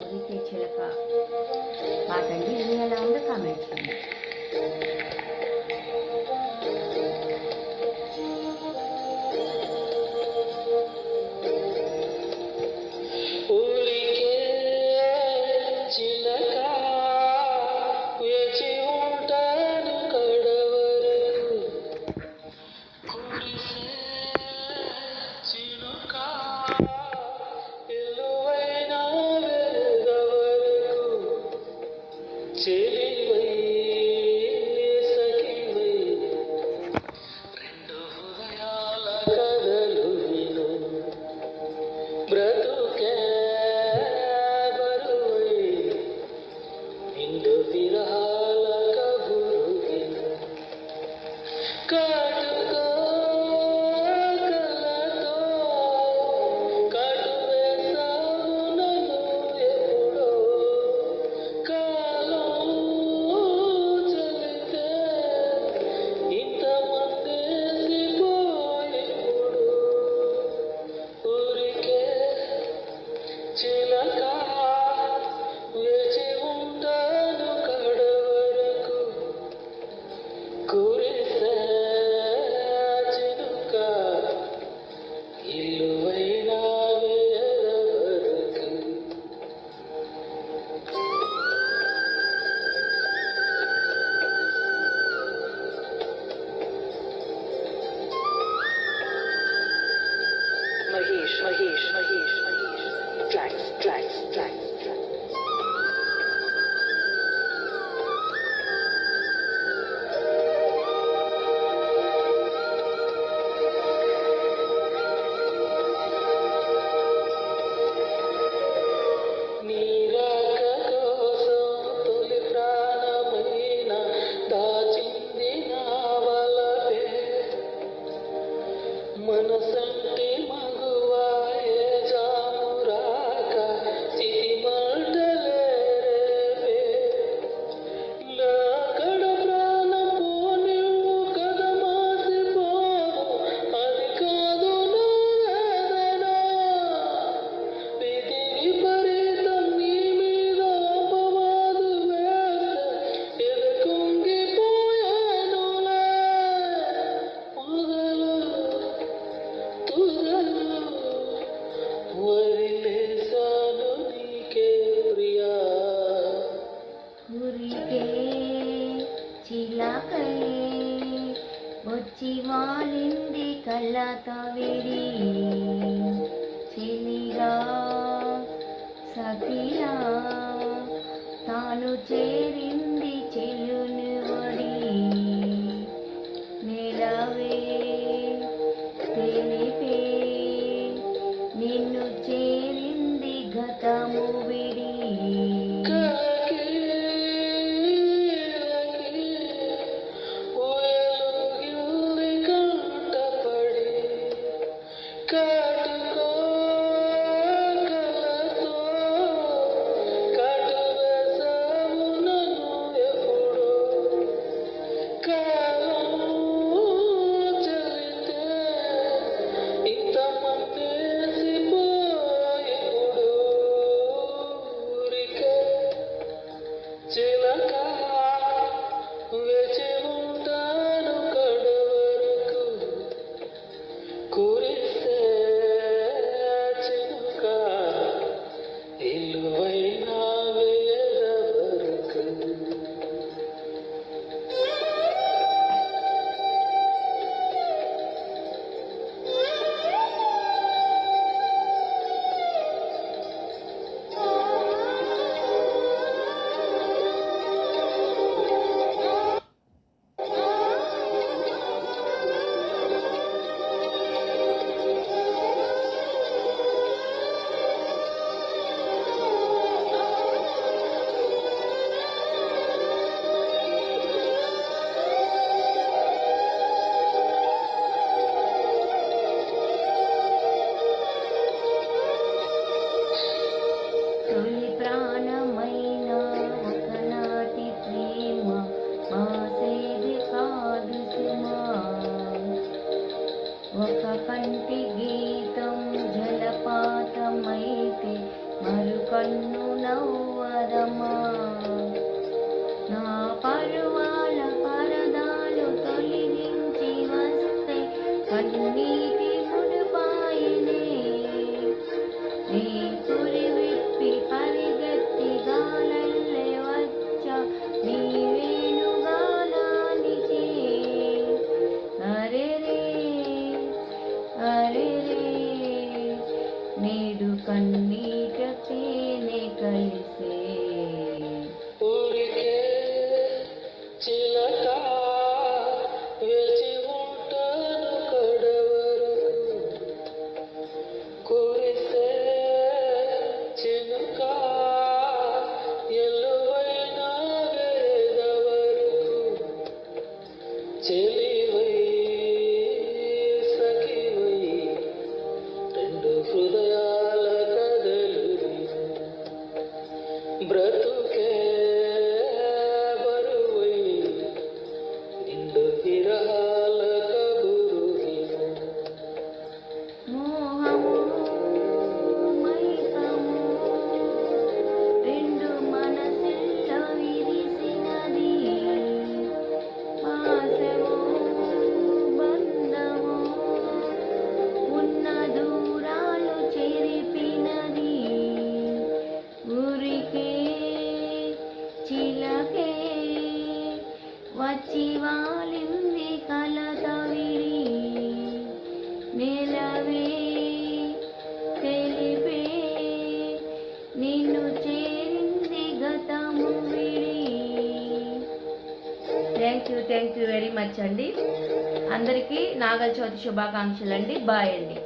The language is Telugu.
వీకే చిలక పాటండి ఇది ఎలా ఉందో కామెంట్ చేయండి. కై వచ్చి వాలింది కళ్ళతో విడి చెలిరా సఖిరా తాను చేరింది కన్నీట తేనె కలిసే వచ్చి వాలింది కలత విడి నెలవే తెలిపే. నిన్ను చేరింది గతము విడి. Thank you thank you very much అండి. అందరికీ నాగల చవితి శుభాకాంక్షలు అండి బాయ్ అండి.